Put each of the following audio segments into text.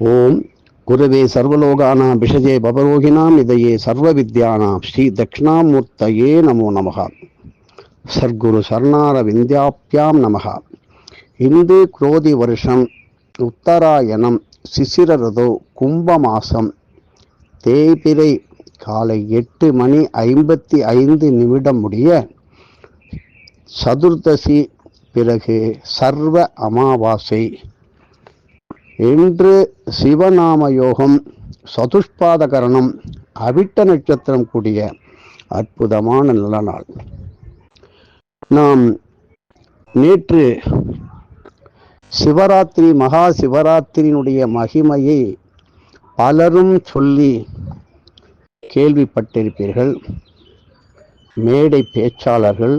ஓம் குருவே சர்வலோகானாம் விஷஜே பவரோகிணாம் இதையே சர்வ வித்யானாம் ஸ்ரீ தட்சிணாமூர்த்தயே நமோ நமகா சர்க்குரு சரணார விந்தியாப்யாம் நமகா இந்து குரோதி வருஷம் உத்தராயணம் சிசிரரதோ கும்பமாசம் தேய்பிரை காலை எட்டு மணி ஐம்பத்தி ஐந்து நிமிடம் முடிய சதுர்தசி பிறகு சர்வ அமாவாசை இன்று சிவநாம யோகம் சதுஷ்பாதகரணம் அவிட்ட நட்சத்திரம் கூடிய அற்புதமான நல்ல நாள். நாம் நேற்று சிவராத்திரி மகா சிவராத்திரியினுடைய மகிமையை பலரும் சொல்லி கேள்விப்பட்டிருப்பீர்கள். மேடை பேச்சாளர்கள்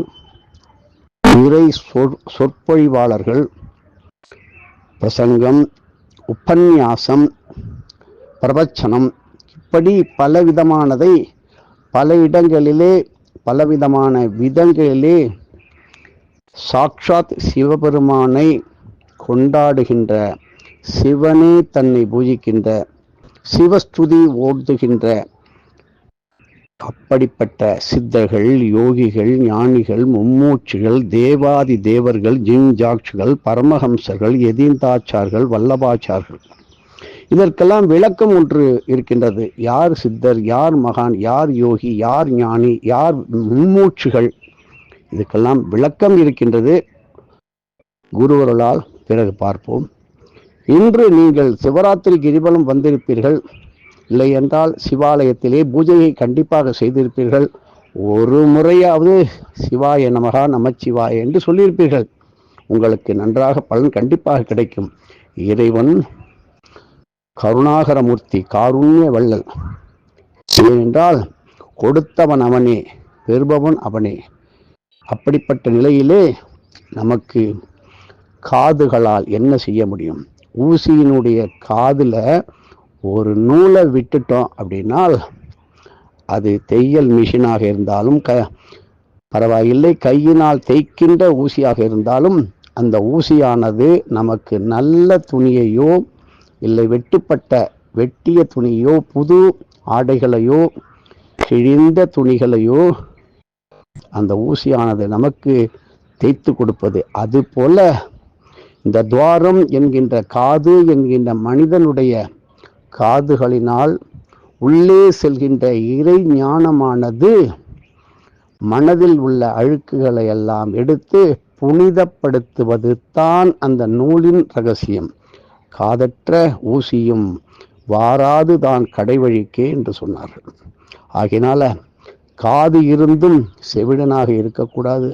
இறை சொற் சொற்பொழிவாளர்கள் பிரசங்கம் உபன்யாசம் பிரவச்சனம். இப்படி பலவிதமானதை பல இடங்களிலே பலவிதமான விதங்களிலே சாக்ஷாத் சிவபெருமானை கொண்டாடுகின்ற சிவனே தன்னை பூஜிக்கின்ற சிவஸ்துதி ஓடுகின்ற அப்படிப்பட்ட சித்தர்கள் யோகிகள் ஞானிகள் மும்மூச்சுகள் தேவாதி தேவர்கள் ஜிங்ஜாக்ஷுகள் பரமஹம்சர்கள் எதீந்தாச்சார்கள் வல்லபாச்சார்கள். இதற்கெல்லாம் விளக்கம் ஒன்று இருக்கின்றது. யார் சித்தர் யார் மகான் யார் யோகி யார் ஞானி யார் மும்மூச்சுகள்? இதுக்கெல்லாம் விளக்கம் இருக்கின்றது. குருவர்களால் பிறகு பார்ப்போம். இன்று நீங்கள் சிவராத்திரி கிரிவலம் வந்திருப்பீர்கள். இல்லை என்றால் சிவாலயத்திலே பூஜையை கண்டிப்பாக செய்திருப்பீர்கள். ஒரு முறையாவது சிவாய நமகா நமச்சிவாய என்று சொல்லியிருப்பீர்கள். உங்களுக்கு நன்றாக பலன் கண்டிப்பாக கிடைக்கும். இறைவன் கருணாகரமூர்த்தி காருண்ய வள்ளல். ஏனென்றால் கொடுத்தவன் அவனே பெறுபவன் அவனே. அப்படிப்பட்ட நிலையிலே நமக்கு காதுகளால் என்ன செய்ய முடியும்? ஊசியினுடைய காதில் ஒரு நூலை விட்டுட்டோம் அப்படின்னால் அது தையல் மிஷினாக இருந்தாலும் க பரவாயில்லை. கையினால் தைக்கின்ற ஊசியாக இருந்தாலும் அந்த ஊசியானது நமக்கு நல்ல துணியையோ இல்லை வெட்டுப்பட்ட வெட்டிய துணியோ புது ஆடைகளையோ கிழிந்த துணிகளையோ அந்த ஊசியானது நமக்கு தேய்த்து கொடுப்பது. அதுபோல இந்த துவாரம் என்கின்ற காது என்கின்ற மனிதனுடைய காதுகளினால் உள்ளே செல்கின்ற இறை ஞானமானது மனதில் உள்ள அழுக்குகளை எல்லாம் எடுத்து புனிதப்படுத்துவது தான் அந்த நூலின் ரகசியம். காதற்ற ஊசியும் வாராது தான் கடைவழிக்கே என்று சொன்னார்கள். ஆகினால காது இருந்தும் செவிடனாக இருக்கக்கூடாது.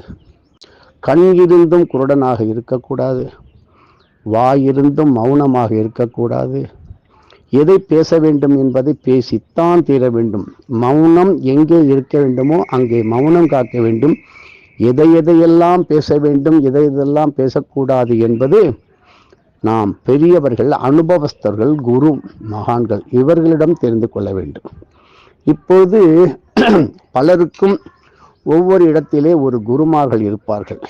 கண் இருந்தும் குருடனாக இருக்கக்கூடாது. வாயிருந்தும் மௌனமாக இருக்கக்கூடாது. எதை பேச வேண்டும் என்பதை பேசித்தான் தீர வேண்டும். மௌனம் எங்கே இருக்க வேண்டுமோ அங்கே மௌனம் காக்க வேண்டும். எதை எதையெல்லாம் பேச வேண்டும் எதை எதெல்லாம் பேசக்கூடாது என்பது நாம் பெரியவர்கள் அனுபவஸ்தர்கள் குரு மகான்கள் இவர்களிடம் தெரிந்து கொள்ள வேண்டும். இப்போது பலருக்கும் ஒவ்வொரு இடத்திலே ஒரு குருமார்கள் இருப்பார்கள்.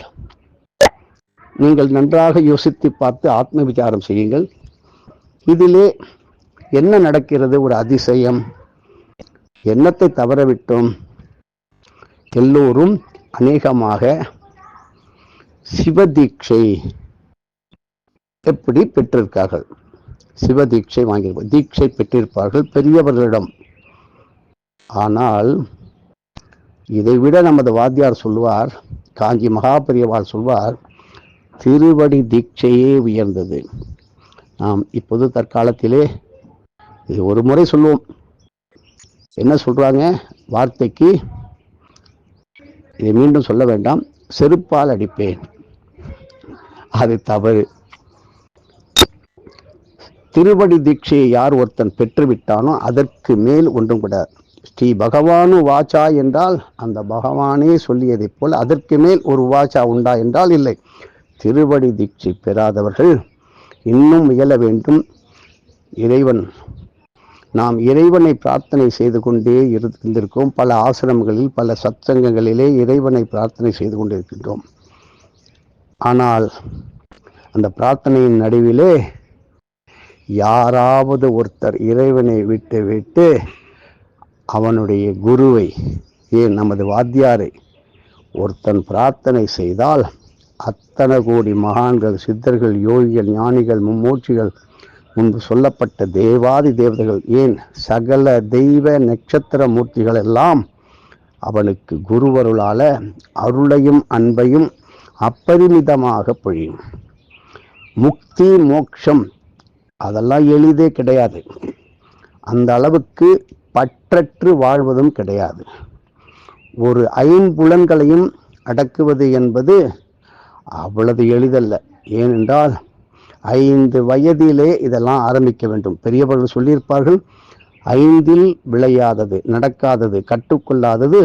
நீங்கள் நன்றாக யோசித்து பார்த்து ஆத்ம விசாரம் செய்யுங்கள். இதிலே என்ன நடக்கிறது ஒரு அதிசயம்? எண்ணத்தை தவறவிட்டோம். எல்லோரும் அநேகமாக சிவதீட்சை எப்படி பெற்றிருக்கார்கள்? சிவதீட்சை வாங்கியிருப்பார் தீட்சை பெற்றிருப்பார்கள் பெரியவர்களிடம். ஆனால் இதைவிட நமது வாத்தியார் சொல்வார் காஞ்சி மகாபெரியவார் சொல்வார் திருவடி தீட்சையே உயர்ந்தது. நாம் இப்போது தற்காலத்திலே இது ஒரு முறை சொல்லுவோம். என்ன சொல்கிறாங்க வார்த்தைக்கு இதை மீண்டும் சொல்ல வேண்டாம். செருப்பால் அடிப்பேன். அது தவறு. திருவடி தீட்சையை யார் ஒருத்தன் பெற்றுவிட்டானோ அதற்கு மேல் ஒன்றும் கூடாது ஸ்ரீ பகவானு வாச்சா என்றால் அந்த பகவானே சொல்லியதைப் போல் அதற்கு மேல் ஒரு வாச்சா உண்டா என்றால் இல்லை. திருவடி தீட்சை பெறாதவர்கள் இன்னும் முயல வேண்டும். இறைவன் நாம் இறைவனை பிரார்த்தனை செய்து கொண்டே இருந்திருக்கோம் பல ஆசிரமங்களில் பல சத்சங்கங்களிலே இறைவனை பிரார்த்தனை செய்து கொண்டிருக்கின்றோம். ஆனால் அந்த பிரார்த்தனையின் நடுவிலே யாராவது ஒருத்தர் இறைவனை விட்டு விட்டு அவனுடைய குருவை ஏன் நமது வாத்தியாரை ஒருத்தன் பிரார்த்தனை செய்தால் அத்தனை கோடி மகான்கள் சித்தர்கள் யோகிகள் ஞானிகள் மும்மூச்சிகள் முன்பு சொல்லப்பட்ட தேவாதி தேவதைகள் ஏன் சகல தெய்வ நட்சத்திர மூர்த்திகள் எல்லாம் அவனுக்கு குருவருளால அருளையும் அன்பையும் அப்பரிமிதமாக பொழியும். முக்தி மோட்சம் அதெல்லாம் எளிதே கிடையாது. அந்த அளவுக்கு பற்றற்று வாழ்வதும் கிடையாது. ஒரு ஐம்புலன்களையும் அடக்குவது என்பது அவ்வளவு எளிதல்ல. ஏனென்றால் ஐந்து வயதிலே இதெல்லாம் ஆரம்பிக்க வேண்டும். பெரியவர்கள் சொல்லியிருப்பார்கள் ஐந்தில் விளையாதது நடக்காதது கற்றுக்கொள்ளாதது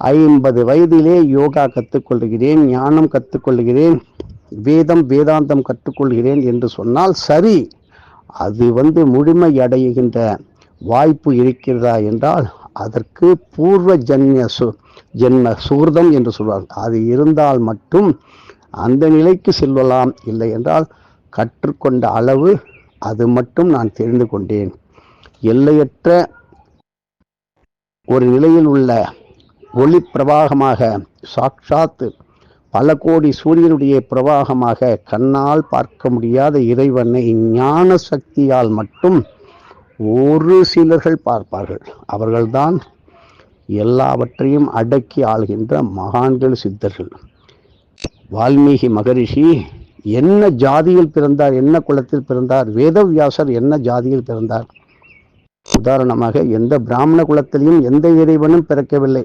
ஐம்பது வயதிலே யோகா கற்றுக்கொள்கிறேன் ஞானம் கற்றுக்கொள்கிறேன் வேதம் வேதாந்தம் கற்றுக்கொள்கிறேன் என்று சொன்னால் சரி அது வந்து முழுமை அடைகின்ற வாய்ப்பு இருக்கிறதா என்றால் அதற்கு பூர்வ ஜன்ய சு ஜென்ம சூர்தம் என்று சொல்வார்கள். அது இருந்தால் மட்டும் அந்த நிலைக்கு செல்லலாம் இல்லை என்றால் கற்றுக்கொண்ட அளவு அது மட்டும் நான் தெரிந்து கொண்டேன். எல்லையற்ற ஒரு நிலையில் உள்ள ஒளி பிரவாகமாக சாட்சாத்து பல கோடி சூரியனுடைய பிரவாகமாக கண்ணால் பார்க்க முடியாத இறைவனை ஞான சக்தியால் மட்டும் ஒரு சிலர்கள் பார்ப்பார்கள். அவர்கள்தான் எல்லாவற்றையும் அடக்கி ஆள்கின்ற மகான்கள் சித்தர்கள். வால்மீகி மகரிஷி என்ன ஜாதியில் பிறந்தார் என்ன குலத்தில் பிறந்தார் வேதவியாசர் என்ன ஜாதியில் பிறந்தார்? உதாரணமாக எந்த பிராமண குலத்திலையும் எந்த இறைவனும் பிறக்கவில்லை.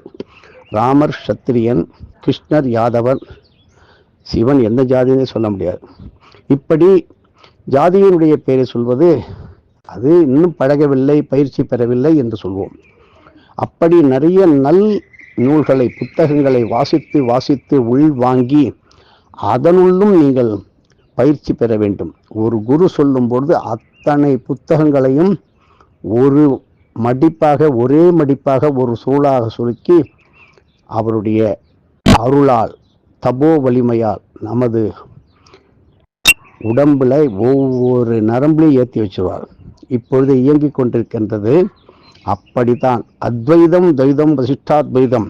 ராமர் சத்திரியன் கிருஷ்ணர் யாதவர் சிவன் எந்த ஜாதியினே சொல்ல முடியாது. இப்படி ஜாதியினுடைய பெயரை சொல்வது அது இன்னும் பழகவில்லை பயிற்சி பெறவில்லை என்று சொல்வோம். அப்படி நிறைய நல் நூல்களை புத்தகங்களை வாசித்து வாசித்து உள்வாங்கி அதனுள்ளும் நீங்கள் பயிற்சி பெற வேண்டும். ஒரு குரு சொல்லும் பொழுது அத்தனை புத்தகங்களையும் ஒரு மடிப்பாக ஒரே மடிப்பாக ஒரு சூழாக சுருக்கி அவருடைய அருளால் தபோ வலிமையால் நமது உடம்புல ஒவ்வொரு நரம்புலையும் ஏற்றி வச்சுருவார். இப்பொழுது இயங்கிக் கொண்டிருக்கின்றது அப்படித்தான். அத்வைதம் துவைதம் வசிஷ்டாத்வைதம்.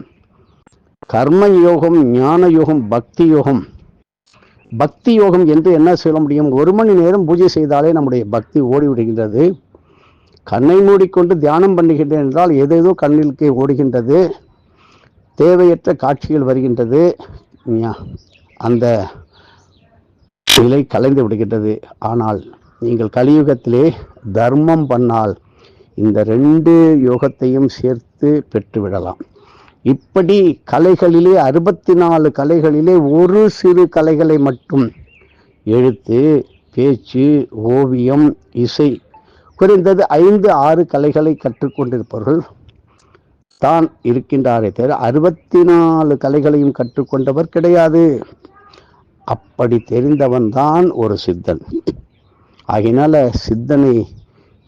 கர்ம யோகம் ஞான யோகம் பக்தி யோகம் பக்தி யோகம் என்று என்ன சொல்ல முடியும்? ஒரு மணி நேரம் பூஜை செய்தாலே நம்முடைய பக்தி ஓடிவிடுகின்றது. கண்ணை மூடிக்கொண்டு தியானம் பண்ணுகின்றேன் என்றால் ஏதேதோ கண்ணிற்கு ஓடுகின்றது. தேவையற்ற காட்சிகள் வருகின்றது. அந்த நிலை கலைந்து விடுகின்றது. ஆனால் நீங்கள் கலியுகத்திலே தர்மம் பண்ணால் இந்த ரெண்டு யோகத்தையும் சேர்த்து பெற்றுவிடலாம். இப்படி கலைகளிலே அறுபத்தி நாலு கலைகளிலே ஒரு சிறு கலைகளை மட்டும் எழுத்து பேச்சு ஓவியம் இசை குறைந்தது ஐந்து ஆறு கலைகளை கற்றுக்கொண்டிருப்பவர்கள் தான் இருக்கின்றாரே தவிர அறுபத்தி நாலு கலைகளையும் கற்றுக்கொண்டவர் கிடையாது. அப்படி தெரிந்தவன் தான் ஒரு சித்தன். ஆகினால சித்தனை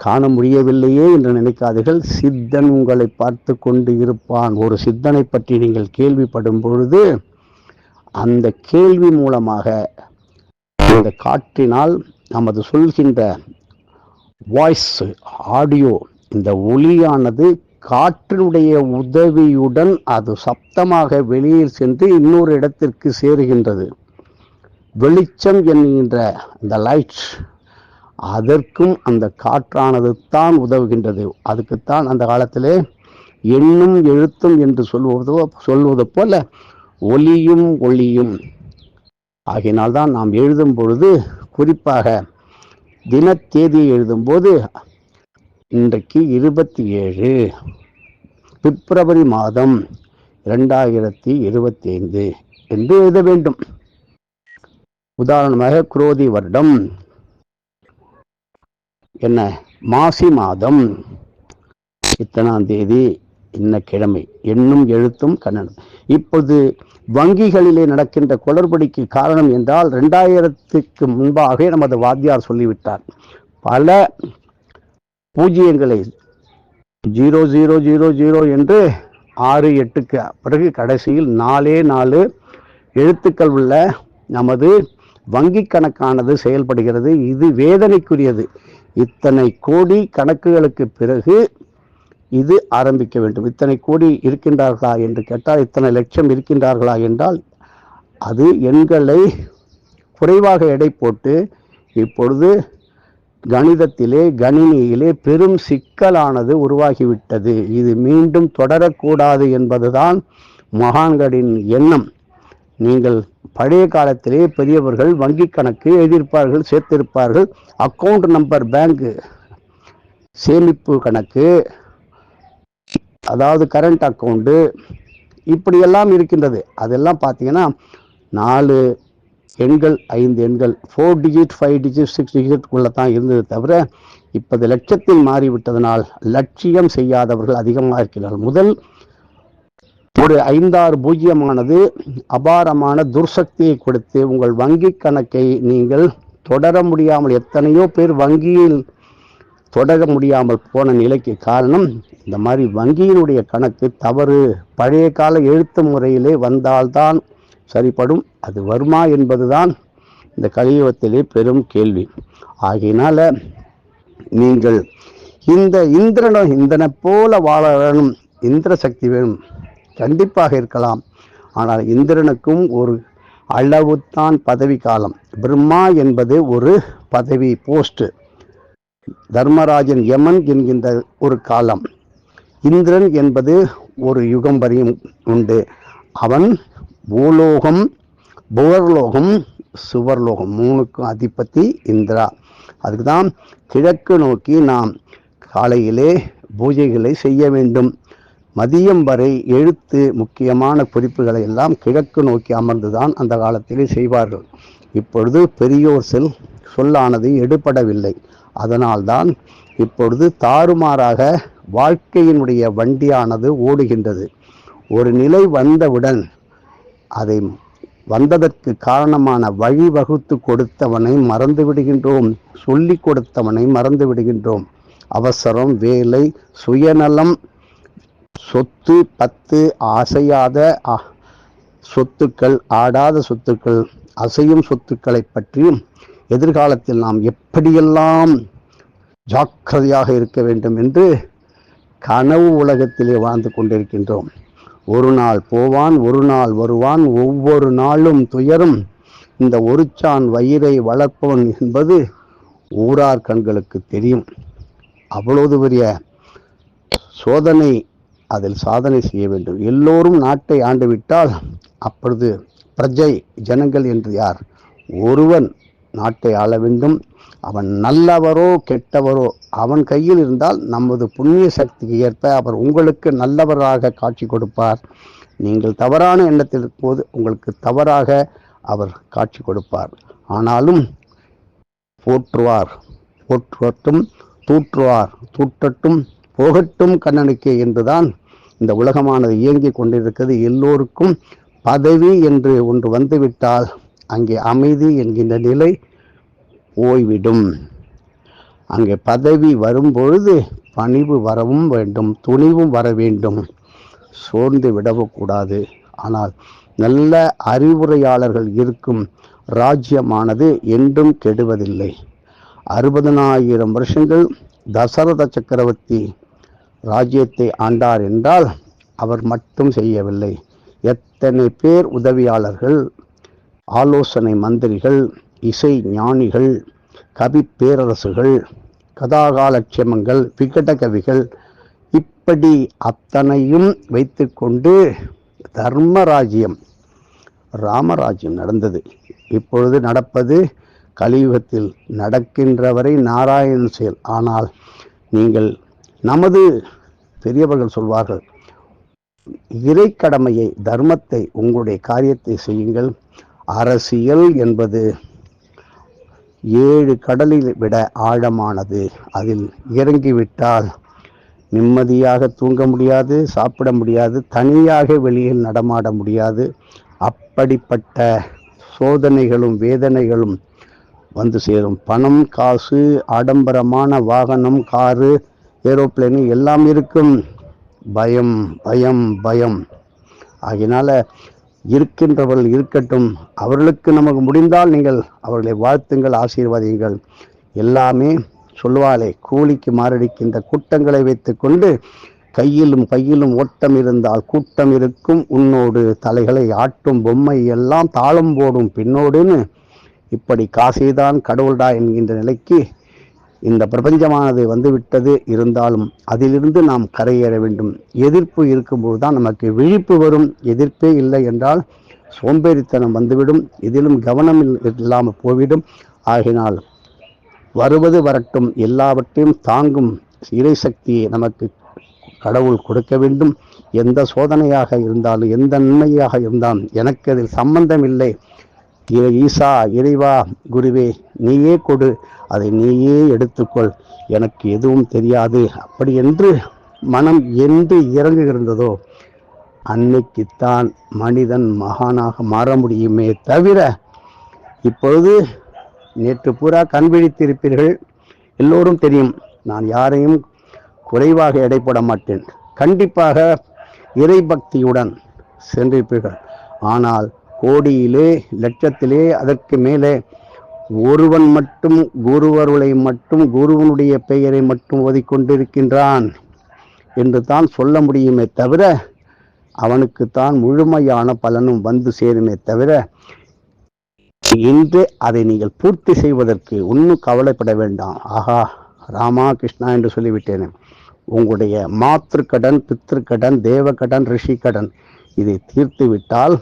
காண முடியவில்லையே என்று நினைக்காதீர்கள். சித்தன் உங்களை பார்த்து கொண்டு இருப்பான். ஒரு சித்தனை பற்றி நீங்கள் கேள்விப்படும் பொழுது அந்த கேள்வி மூலமாக அந்த காற்றினால் நமது சொல்கின்ற வாய்ஸ் ஆடியோ இந்த ஒளியானது காற்றினுடைய உதவியுடன் அது சப்தமாக வெளியில் சென்று இன்னொரு இடத்திற்கு சேருகின்றது. வெளிச்சம் என்கின்ற அந்த லைட் அதற்கும் அந்த காற்றானது தான் உதவுகின்றது. அதுக்குத்தான் அந்த காலத்திலே எண்ணும் எழுத்தும் என்று சொல்வதோ சொல்வது போல ஒலியும் ஒளியும். ஆகினால்தான் நாம் எழுதும் பொழுது குறிப்பாக தினத்தேதியை எழுதும்போது இன்றைக்கு இருபத்தி ஏழு பிப்ரவரி மாதம் ரெண்டாயிரத்தி இருபத்தி ஐந்து என்று எழுத வேண்டும். உதாரணமாக குரோதி வருடம் என்ன? மாசி மாதம். இத்தனாம் தேதி இன்ன கிழமை. எண்ணும் எழுத்தும் கண்ணனும் இப்போது வங்கிகளிலே நடக்கின்ற குளறுபடிக்கு காரணம் என்றால் ரெண்டாயிரத்துக்கு முன்பாக நமது வாத்தியார் சொல்லிவிட்டார். பல பூஜ்ஜியங்களை ஜீரோ ஜீரோ ஜீரோ ஜீரோ என்று ஆறு எட்டுக்கு பிறகு கடைசியில் நாலே நாலு எழுத்துக்கள் உள்ள நமது வங்கி கணக்கானது செயல்படுகிறது. இது வேதனைக்குரியது. இத்தனை கோடி கணக்குகளுக்கு பிறகு இது ஆரம்பிக்க வேண்டும். இத்தனை கோடி இருக்கின்றார்களா என்று கேட்டால் இத்தனை லட்சம் இருக்கின்றார்களா என்றால் அது எண்களை குறைவாக எடை போட்டு இப்பொழுது கணிதத்திலே கணினியிலே பெரும் சிக்கலானது உருவாகிவிட்டது. இது மீண்டும் தொடரக்கூடாது என்பதுதான் மகான்களின் எண்ணம். நீங்கள் பழைய காலத்திலே பெரியவர்கள் வங்கி கணக்கு எழுதியிருப்பார்கள் சேர்த்திருப்பார்கள். அக்கவுண்ட் நம்பர் பேங்க் சேமிப்பு கணக்கு அதாவது கரண்ட் அக்கௌண்ட்டு இப்படியெல்லாம் இருக்கின்றது. அதெல்லாம் பார்த்தீங்கன்னா நாலு எண்கள் ஐந்து எண்கள் four digit five digit six டிஜிட்குள்ளே தான் இருந்தது தவிர இப்போது லட்சத்தில் மாறிவிட்டதனால் லட்சியம் செய்யாதவர்கள் அதிகமாக இருக்கிறார்கள். முதல் ஒரு ஐந்தாறு பூஜ்ஜியமானது அபாரமான துர்சக்தியை கொடுத்து உங்கள் வங்கி கணக்கை நீங்கள் தொடர முடியாமல் எத்தனையோ பேர் வங்கியில் தொடர முடியாமல் போன நிலைக்கு காரணம் இந்த மாதிரி வங்கியினுடைய கணக்கு தவறு. பழைய கால எழுத்து முறையிலே வந்தால்தான் சரிப்படும் அது வருமா என்பதுதான் இந்த கலியுகத்திலே பெரும் கேள்வி. ஆகையினால நீங்கள் இந்த இந்திரனும் இந்திரனை போல வாழ வேணும் இந்திர சக்தி வேணும். கண்டிப்பாக இருக்கலாம். ஆனால் இந்திரனுக்கும் ஒரு அளவுத்தான் பதவி காலம். பிரம்மா என்பது ஒரு பதவி போஸ்ட் தர்மராஜன் யமன் என்கின்ற ஒரு காலம். இந்திரன் என்பது ஒரு யுகம் வரையும் உண்டு. அவன் பூலோகம் புவர்லோகம் சுவர்லோகம் மூணுக்கும் அதிபதி இந்திரா. அதுக்கு தான் கிழக்கு நோக்கி நாம் காலையிலே பூஜைகளை செய்ய வேண்டும். மதியம் வரை எழுத்து முக்கியமான குறிப்புகளை எல்லாம் கிழக்கு நோக்கி அமர்ந்துதான் அந்த காலத்திலே செய்வார்கள். இப்பொழுது பெரியோர் செல் சொல்லானது எடுபடவில்லை. அதனால்தான் இப்பொழுது தாறுமாறாக வாழ்க்கையினுடைய வண்டியானது ஓடுகின்றது. ஒரு நிலை வந்தவுடன் அதை வந்ததற்கு காரணமான வழிவகுத்து கொடுத்தவனை மறந்து விடுகின்றோம். சொல்லி கொடுத்தவனை மறந்து விடுகின்றோம். அவசரம் வேலை சுயநலம் சொத்து பத்து அசையாத சொத்துக்கள் ஆடாத சொத்துக்கள் அசையும் சொத்துக்களை பற்றியும் எதிர்காலத்தில் நாம் எப்படியெல்லாம் ஜாக்கிரதையாக இருக்க வேண்டும் என்று கனவு உலகத்திலே வாழ்ந்து கொண்டிருக்கின்றோம். ஒரு நாள் போவான் ஒரு நாள் வருவான் ஒவ்வொரு நாளும் துயரும். இந்த ஒருச்சான் வயிறை வளர்ப்பவன் என்பது ஊரார் கண்களுக்கு தெரியும். அவ்வளவு பெரிய சோதனை அதில் சாதனை செய்ய வேண்டும். எல்லோரும் நாட்டை ஆண்டுவிட்டால் அப்பொழுது பிரஜை ஜனங்கள் என்று யார்? ஒருவன் நாட்டை ஆள வேண்டும். அவன் நல்லவரோ கெட்டவரோ அவன் கையில் இருந்தால் நமது புண்ணிய சக்திக்கு ஏற்ப அவர் உங்களுக்கு நல்லவராக காட்சி கொடுப்பார். நீங்கள் தவறான எண்ணத்தில் இருக்கும்போது உங்களுக்கு தவறாக அவர் காட்சி கொடுப்பார். ஆனாலும் போற்றுவார். போற்றுவட்டும் தூற்றுவார். தூற்றட்டும் போகட்டும் கண்ணனுக்கே என்றுதான் இந்த உலகமானது இயங்கிக் கொண்டிருக்கிறது. எல்லோருக்கும் பதவி என்று ஒன்று வந்துவிட்டால் அங்கே அமைதி என்கின்ற நிலை போய்விடும் அங்கே பதவி வரும்பொழுது பணிவு வரவும் வேண்டும் துணிவும் வர வேண்டும். சோர்ந்து விடவும் கூடாது. ஆனால் நல்ல அறிவுரையாளர்கள் இருக்கும் ராஜ்யமானது என்றும் கெடுவதில்லை. அறுபதனாயிரம் வருஷங்கள் தசரத சக்கரவர்த்தி ராஜ்யத்தை ஆண்டார் என்றால் அவர் மட்டும் செய்யவில்லை. எத்தனை பேர் உதவியாளர்கள் ஆலோசனை மந்திரிகள் இசை ஞானிகள் கவி பேரரசுகள் கதாகாலட்சியமங்கள் விகட கவிகள் இப்படி அத்தனையும் வைத்துக்கொண்டு தர்மராஜ்யம் ராமராஜ்யம் நடந்தது. இப்பொழுது நடப்பது கலியுகத்தில் நடக்கின்றவரை நாராயண செயல். ஆனால் நீங்கள் நமது பெரியவர்கள் சொல்வார்கள் இறைக்கடமையை தர்மத்தை உங்களுடைய காரியத்தை செய்யுங்கள். அரசியல் என்பது ஏழு கடலில் விட ஆழமானது. அதில் இறங்கிவிட்டால் நிம்மதியாக தூங்க முடியாது சாப்பிட முடியாது தனியாக வெளியில் நடமாட முடியாது. அப்படிப்பட்ட சோதனைகளும் வேதனைகளும் வந்து சேரும். பணம் காசு ஆடம்பரமான வாகனம் காரு ஏரோப்ளேனு எல்லாம் இருக்கும். பயம் பயம் பயம். ஆகினால இருக்கின்றவர்கள் இருக்கட்டும். அவர்களுக்கு நமக்கு முடிந்தால் நீங்கள் அவர்களை வாழ்த்துங்கள் ஆசீர்வாதியுங்கள். எல்லாமே சொல்வாளே கூலிக்கு மாரடிக்கின்ற கூட்டங்களை வைத்துக்கொண்டு கையிலும் கையிலும் ஓட்டம் இருந்தால் கூட்டம் இருக்கும். உன்னோடு தலைகளை ஆட்டும் பொம்மை எல்லாம் தாளம் போடும். பின்னோடுன்னு இப்படி காசேதான் கடவுள்டா என்கின்ற நிலைக்கு இந்த பிரபஞ்சமானது வந்துவிட்டது இருந்தாலும் அதிலிருந்து நாம் கரையேற வேண்டும். எதிர்ப்பு இருக்கும்போது தான் நமக்கு விழிப்பு வரும். எதிர்ப்பே இல்லை என்றால் சோம்பேறித்தனம் வந்துவிடும். இதிலும் கவனம் இல்லாமல் போய்விடும். ஆகினால் வருவது வரட்டும். எல்லாவற்றையும் தாங்கும் இறை சக்தியை நமக்கு கடவுள் கொடுக்க வேண்டும். எந்த சோதனையாக இருந்தாலும் எந்த நன்மையாக இருந்தாலும் எனக்கு அதில் சம்பந்தம் இல்லை. ஈசா இறைவா குருவே நீயே கொடு. அதை நீயே எடுத்துக்கொள். எனக்கு எதுவும் தெரியாது. அப்படி என்று மனம் என்று இறங்குகின்றதோ அன்னைக்குத்தான் மனிதன் மகானாக மாற முடியுமே தவிர இப்பொழுது நேற்று பூரா கண் விழித்திருப்பீர்கள். எல்லோரும் தெரியும் நான் யாரையும் குறைவாக எடைப்பட மாட்டேன். கண்டிப்பாக இறைபக்தியுடன் சென்றிருப்பீர்கள். ஆனால் கோடியிலே லட்சத்திலே அதற்கு மேலே ஒருவன் மட்டும் குருவருளை மட்டும் குருவனுடைய பெயரை மட்டும் ஓதிக்கொண்டிருக்கின்றான் என்று தான் சொல்ல முடியுமே தவிர அவனுக்குத்தான் முழுமையான பலனும் வந்து சேருமே தவிர இன்று அதை நீங்கள் பூர்த்தி செய்வதற்கு ஒன்றும் கவலைப்பட வேண்டாம். ஆஹா ராமா கிருஷ்ணா என்று சொல்லிவிட்டேன். உங்களுடைய மாத்திருக்கடன் பித்திருக்கடன் தேவக்கடன் ரிஷிக்கடன் இதை தீர்த்து விட்டால்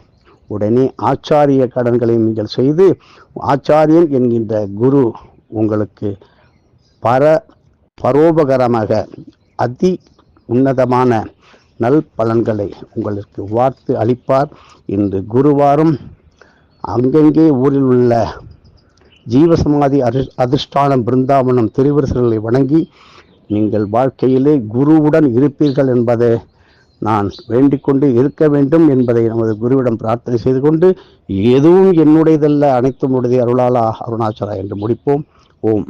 உடனே ஆச்சாரிய கடன்களை நீங்கள் செய்து ஆச்சாரியன் என்கின்ற குரு உங்களுக்கு பர பரோபகரமாக அதி உன்னதமான நல் பலன்களை உங்களுக்கு வார்த்து அளிப்பார் இன்று குருவாரும் அங்கங்கே ஊரில் உள்ள ஜீவசமாதி அரு அதிர்ஷ்டானம் பிருந்தாவனம் திருவரசர்களை வணங்கி நீங்கள் வாழ்க்கையிலே குருவுடன் இருப்பீர்கள் என்பதை நான் வேண்டிக் கொண்டு இருக்க வேண்டும் என்பதை நமது குருவிடம் பிரார்த்தனை செய்து கொண்டு எதுவும் என்னுடையதல்ல அனைத்தும் உடைய அருளாலா அருணாச்சலா என்று முடிப்போம். ஓம்.